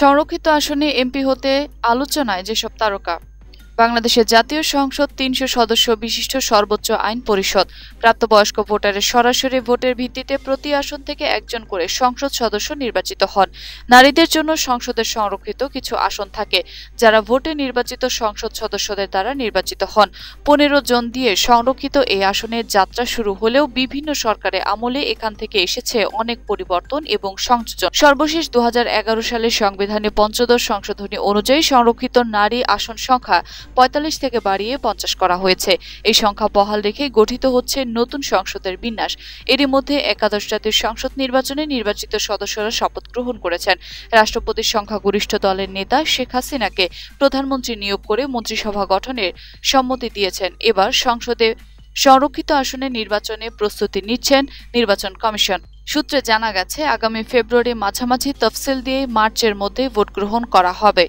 সংরক্ষিত আসনে এমপি হতে আলোচনায় যেসব তারকা। বাংলাদেশের জাতীয় সংসদ তিনশো সদস্য বিশিষ্ট সর্বোচ্চ আইন পরিষদ। প্রাপ্তবয়স্ক ভোটারের সরাসরি ভোটের ভিত্তিতে প্রতি আসন থেকে একজন করে সংসদ সদস্য নির্বাচিত হন। নারীদের জন্য সংসদের সংরক্ষিত কিছু আসন থাকে, যারা ভোটে নির্বাচিত সংসদ সদস্যদের দ্বারা নির্বাচিত হন। পনেরো জন দিয়ে সংরক্ষিত এই আসনের যাত্রা শুরু হলেও বিভিন্ন সরকারের আমলে এখান থেকে এসেছে অনেক পরিবর্তন এবং সংযোজন। সর্বশেষ দু হাজার এগারো সালের সংবিধানে পঞ্চদশ সংশোধনী অনুযায়ী সংরক্ষিত নারী আসন সংখ্যা পঁয়তাল্লিশ থেকে বাড়িয়ে পঞ্চাশ করা হয়েছে। এই সংখ্যা বহাল রেখে গঠিত হচ্ছে নতুন সংসদের বিন্যাস। এরই মধ্যে একাদশ জাতীয় সংসদ নির্বাচনে নির্বাচিত সদস্যরা শপথ গ্রহণ করেছেন। রাষ্ট্রপতির সংখ্যাগরিষ্ঠ দলের নেতা শেখ হাসিনাকে প্রধানমন্ত্রী নিয়োগ করে মন্ত্রিসভা গঠনের সম্মতি দিয়েছেন। এবার সংসদে সংরক্ষিত আসনে নির্বাচনে প্রস্তুতি নিচ্ছেন নির্বাচন কমিশন। সূত্রে জানা গেছে, আগামী ফেব্রুয়ারি মাঝামাঝি তফসিল দিয়ে মার্চের মধ্যে ভোট গ্রহণ করা হবে।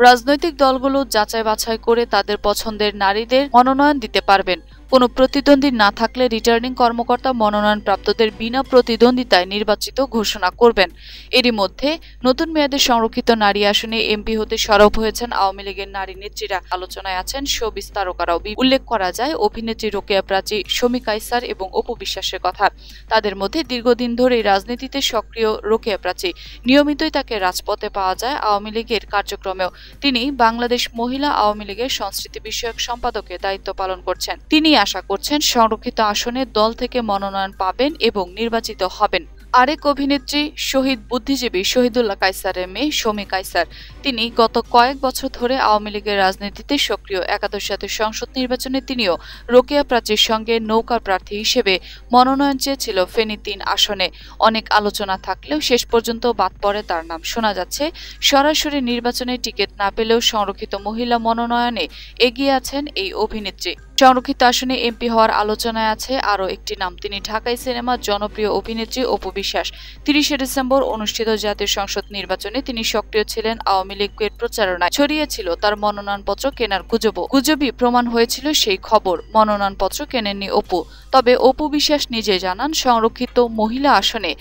রাজনৈতিক দলগুলো যাচাই বাছাই করে তাদের পছন্দের নারীদের মনোনয়ন দিতে পারবেন। কোনো প্রতিদ্বন্দ্বী না থাকলে রিটার্নিং কর্মকর্তা মনোনয়নপ্রাপ্তদের বিনা প্রতিদ্বন্দ্বিতায় নির্বাচিত ঘোষণা করবেন। এরই মধ্যে নতুন মেয়াদে সংরক্ষিত নারী আসনে এমপি হতে সরব হয়েছেন আওয়ামী লীগের নারী নেত্রীরা। আলোচনায় আছেন শোবিস তারকারাও। উল্লেখ করা যায়, অভিনেত্রী রোকেয়া প্রাচী, শমী কাইসার এবং অপু বিশ্বাসের কথা। তাদের মধ্যে দীর্ঘদিন ধরেই রাজনীতিতে সক্রিয় রোকেয়া প্রাচী। নিয়মিতই তাকে রাজপথে পাওয়া যায় আওয়ামী লীগের কার্যক্রমেও। তিনি বাংলাদেশ মহিলা আওয়ামী লীগের সংস্কৃতি বিষয়ক সম্পাদকের দায়িত্ব পালন করছেন। তিনি আশা করছেন সংরক্ষিত আসনে দল থেকে মনোনয়ন পাবেন এবং নির্বাচিত হবেন। আরেক অভিনেত্রী শহীদ বুদ্ধিজীবী শহীদুল্লাহ কাইসারের মেয়ে শমী কাইসার তিনি গত কয়েক বছর ধরে আওয়ামী লীগের রাজনীতিতে সক্রিয়। একাদশ জাতীয় সংসদ নির্বাচনে তিনিও রোকেয়া প্রাচীর সঙ্গে নৌকা প্রার্থী হিসেবে মনোনয়ন চেয়েছিল ফেনী তিন আসনে। অনেক আলোচনা থাকলেও শেষ পর্যন্ত বাদ পড়ে তার নাম। শোনা যাচ্ছে, সরাসরি নির্বাচনে টিকিট না পেলেও সংরক্ষিত মহিলা মনোনয়নে এগিয়ে আছেন এই অভিনেত্রী। সংরক্ষিত আসনে এমপি হওয়ার আলোচনায় আছে আরও একটি নাম। তিনি ঢাকাই সিনেমার জনপ্রিয় অভিনেত্রী অপু বিশ্বাস তিরিশে ডিসেম্বর অনুষ্ঠিত জাতীয় সংসদ নির্বাচনে তিনি সক্রিয় ছিলেন আওয়ামী লীগের প্রচারণায়। ছড়িয়েছিল তার মনোনয়নপত্র কেনার গুজব গুজবই প্রমাণ হয়েছিল সেই খবর। মনোনয়নপত্র কেনেননি অপু। তবে অপু বিশ্বাস নিজে জানান, সংরক্ষিত মহিলা আসনে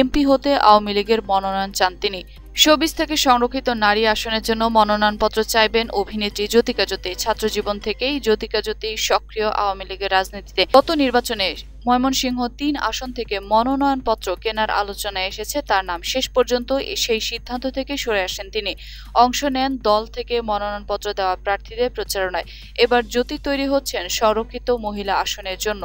এমপি হতে আওয়ামী লীগের মনোনয়ন চান তিনি। শোবিস থেকে সংরক্ষিত নারী আসনের জন্য মনোনয়নপত্র চাইবেন অভিনেত্রী জ্যোতিকা জ্যোতি। ছাত্রজীবন থেকেই জ্যোতিকা জ্যোতি সক্রিয় আওয়ামী লীগের রাজনীতিতে। গত নির্বাচনে ময়মনসিংহ তিন আসন থেকে মনোনয়নপত্র কেনার আলোচনায় এসেছে, তার নাম শেষ পর্যন্ত সেই সিদ্ধান্ত থেকে সরে আসেন তিনি। অংশ নেন দল থেকে মনোনয়নপত্র দেওয়া প্রার্থীদের প্রচারণায়। এবার জ্যোতি তৈরি হচ্ছেন সংরক্ষিত মহিলা আসনের জন্য।